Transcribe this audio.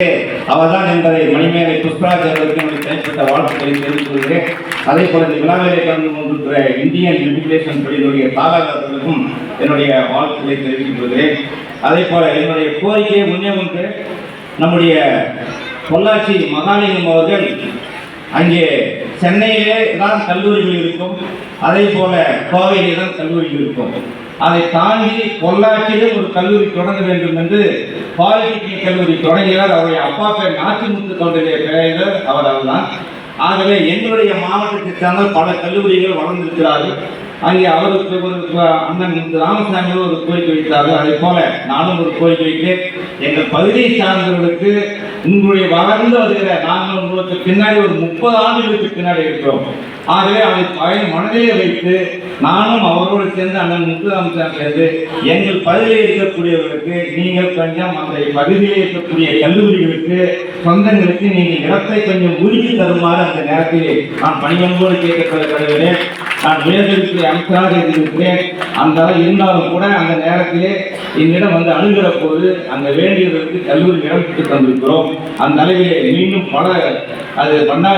அவர்தான் என்பதை மணிமேலை புஷ்பராஜ் அவர்களுக்கு என்னுடைய தனிப்பட்ட வாழ்த்துக்களை தெரிவித்துக் கொள்கிறேன். அதே போல இந்த விழாவிலே கலந்து கொண்டிருக்கிற இந்தியன் இமிகிரேஷன் பள்ளியினுடைய தாளாளர்களுக்கும் என்னுடைய வாழ்த்துக்களை தெரிவித்துக் கொள்கிறேன். அதே போல என்னுடைய கோரிக்கையை முன்னே ஒன்று நம்முடைய பொள்ளாச்சி மகாலிங்கம் அவர்கள் அங்கே சென்னையிலே தான் கல்லூரிகள் இருக்கும். அதே போல கோவையிலே தான் கல்லூரிகள் இருக்கும். அதை தாண்டி பொள்ளாச்சியிலே ஒரு கல்லூரி தொடங்க வேண்டும் என்று பாலிடெக்னிக் கல்லூரி தொடங்கினார். அவருடைய அப்பா பேர் நாச்சிமுத்து கவுண்டருடைய பெயர் அவர் அவர்தான். ஆகவே எங்களுடைய மாவட்டத்தை சார்ந்த பல கல்லூரிகள் வளர்ந்திருக்கிறார்கள். அங்கே அவருக்கு ஒரு அண்ணன் ராமசாமி ஒரு கோரிக்கை வைத்தார்கள். அதே போல நானும் ஒரு கோரிக்கை வைத்தேன் எங்கள் பகுதியை சார்ந்தவர்களுக்கு உங்களுடைய வளர்ந்து வருகிற நாங்கள் உங்களுக்கு பின்னாடி ஒரு முப்பது ஆண்டுகளுக்கு பின்னாடி இருக்கிறோம். ஆகவே அதை பழைய மனதிலே வைத்து நானும் அவரோடு சேர்ந்து அண்ணன் முத்துராமசாமி சேர்ந்து எங்கள் பகுதியில் இருக்கக்கூடியவர்களுக்கு நீங்கள் கொஞ்சம் அந்த பகுதியில் இருக்கக்கூடிய கல்லூரிகளுக்கு சொந்தங்களுக்கு நீங்கள் இடத்தை கொஞ்சம் உருக்கி தருமாறு அந்த நேரத்தில் நான் பணிவன்போடு கேட்கப்படுகிறேன் நான் உயர்கல்வித்துறை அமைச்சராக இருக்கிறேன். அந்த இருந்தாலும் கூட அந்த நேரத்திலே என்னிடம் வந்து அணுகிற போது அந்த வேண்டியதற்கு கல்லூரி இடம் பெற்று தந்திருக்கிறோம். அந்த அளவிலே மீண்டும் பல அது பண்ணா